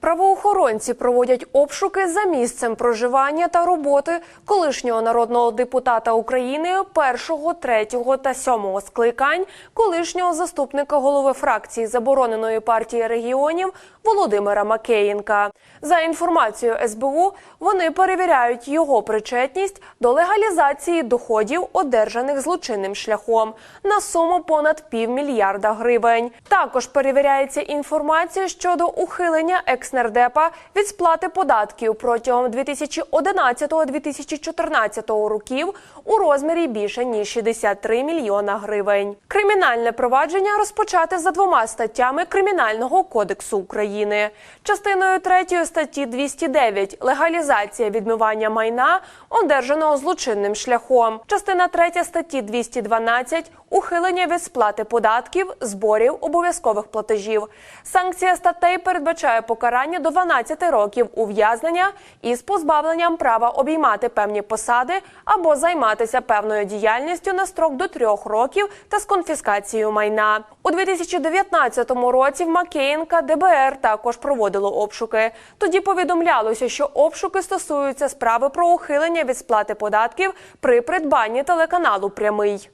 Правоохоронці проводять обшуки за місцем проживання та роботи колишнього народного депутата України першого, третього та сьомого скликань, колишнього заступника голови фракції забороненої партії регіонів Володимира Макеєнка. За інформацією СБУ, вони перевіряють його причетність до легалізації доходів, одержаних злочинним шляхом, на суму понад півмільярда гривень. Також перевіряється інформація щодо ухилення екснардепа від сплати податків протягом 2011-2014 років у розмірі більше ніж 63 мільйона гривень. Кримінальне провадження розпочате за двома статтями Кримінального кодексу України. Частиною 3 статті 209 легалізація відмивання майна, одержаного злочинним шляхом. Частина 3 статті 212 ухилення від сплати податків, зборів, обов'язкових платежів. Санкція статей передбачає покарання до 12 років ув'язнення із позбавленням права обіймати певні посади або займатися певною діяльністю на строк до трьох років та з конфіскацією майна. У 2019 році в Макеєнка ДБР також проводило обшуки. Тоді повідомлялося, що обшуки стосуються справи про ухилення від сплати податків при придбанні телеканалу Прямий.